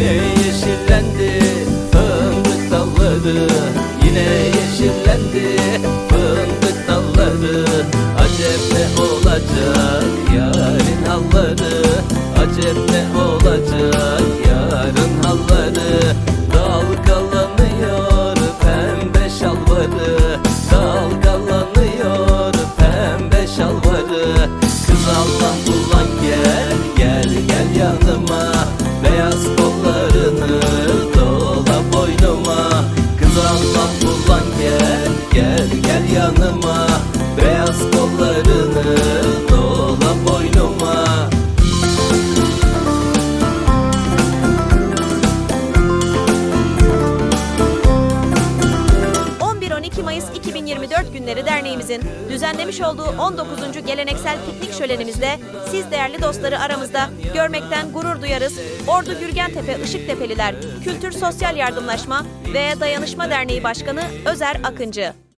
Yine yeşillendi fındık dalları. Yine yeşillendi fındık dalları. Acep ne olacak yarın halları? Acep ne olacak yarın halları? Dalgalanıyor pembe şalvarı. Dalgalanıyor pembe şalvarı. Kız Allah bu Günleri Derneğimizin düzenlemiş olduğu 19. geleneksel piknik şölenimizde siz değerli dostları aramızda görmekten gurur duyarız. Ordu Gürgentepe Işıktepeliler Kültür Sosyal Yardımlaşma ve Dayanışma Derneği Başkanı Özer Akıncı.